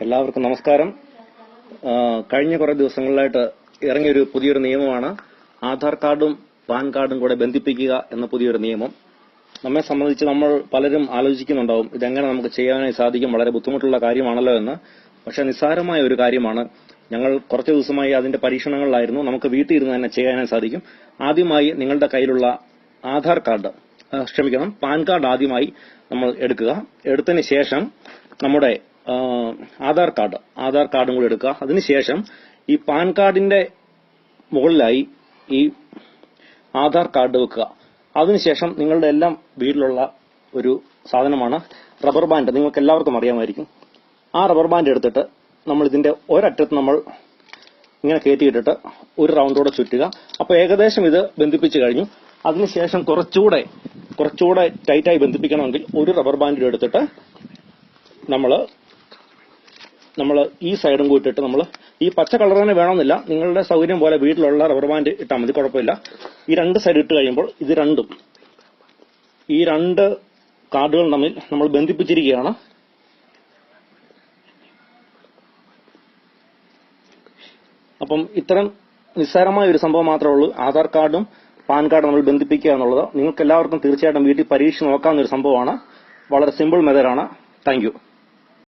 എല്ലാവർക്കും നമസ്കാരം. കഴിഞ്ഞ കുറെ ദിവസങ്ങളിലായിട്ട് ഇറങ്ങിയൊരു പുതിയൊരു നിയമമാണ് ആധാർ കാർഡും പാൻ കാർഡും കൂടെ ബന്ധിപ്പിക്കുക എന്ന പുതിയൊരു നിയമം. നമ്മെ സംബന്ധിച്ച് നമ്മൾ പലരും ആലോചിക്കുന്നുണ്ടാവും ഇതെങ്ങനെ നമുക്ക് ചെയ്യാനായി സാധിക്കും വളരെ ബുദ്ധിമുട്ടുള്ള കാര്യമാണല്ലോ എന്ന്. പക്ഷെ നിസ്സാരമായ ഒരു കാര്യമാണ്. ഞങ്ങൾ കുറച്ച് ദിവസമായി അതിന്റെ പരീക്ഷണങ്ങളിലായിരുന്നു. നമുക്ക് വീട്ടിൽ ഇരുന്ന് തന്നെ ചെയ്യാനായി സാധിക്കും. ആദ്യമായി നിങ്ങളുടെ കയ്യിലുള്ള ആധാർ കാർഡ് ക്ഷമിക്കണം പാൻ കാർഡ് ആദ്യമായി നമ്മൾ എടുക്കുക. എടുത്തതിന് ശേഷം നമ്മുടെ ആധാർ കാർഡ് ആധാർ കാർഡും കൂടി എടുക്കുക. അതിനുശേഷം ഈ പാൻ കാർഡിന്റെ മുകളിലായി ഈ ആധാർ കാർഡ് വെക്കുക. അതിനുശേഷം നിങ്ങളുടെ എല്ലാം വീട്ടിലുള്ള ഒരു സാധനമാണ് റബ്ബർ ബാൻഡ്. നിങ്ങൾക്ക് എല്ലാവർക്കും അറിയാമായിരിക്കും. ആ റബ്ബർ ബാൻഡ് എടുത്തിട്ട് നമ്മൾ ഇതിന്റെ ഒരറ്റത്ത് നമ്മൾ ഇങ്ങനെ കയറ്റിയിട്ടിട്ട് ഒരു റൗണ്ടോടെ ചുറ്റുക. അപ്പോൾ ഏകദേശം ഇത് ബന്ധിപ്പിച്ച് കഴിഞ്ഞു. അതിനുശേഷം കുറച്ചുകൂടെ കുറച്ചുകൂടെ ടൈറ്റായി ബന്ധിപ്പിക്കണമെങ്കിൽ ഒരു റബ്ബർ ബാൻഡ് എടുത്തിട്ട് നമ്മൾ നമ്മൾ ഈ സൈഡും കൂട്ടിയിട്ട് നമ്മൾ ഈ പച്ച കളർ തന്നെ വേണമെന്നില്ല. നിങ്ങളുടെ സൗകര്യം പോലെ വീട്ടിലുള്ള റബ്ബർ ബാൻഡ് ഇട്ടാൽ മതി കുഴപ്പമില്ല. ഈ രണ്ട് സൈഡ് ഇട്ട് കഴിയുമ്പോൾ ഇത് രണ്ടും. ഈ രണ്ട് കാർഡുകൾ തമ്മിൽ നമ്മൾ ബന്ധിപ്പിച്ചിരിക്കുകയാണ്. അപ്പം ഇത്തരം നിസ്സാരമായ ഒരു സംഭവം മാത്രമേ ഉള്ളൂ. ആധാർ കാർഡും പാൻ കാർഡും നമ്മൾ ബന്ധിപ്പിക്കുക എന്നുള്ളത്. നിങ്ങൾക്ക് എല്ലാവർക്കും തീർച്ചയായിട്ടും വീട്ടിൽ പരീക്ഷ നോക്കാവുന്ന ഒരു സംഭവമാണ്. വളരെ സിമ്പിൾ മെത്തേഡാണ് താങ്ക്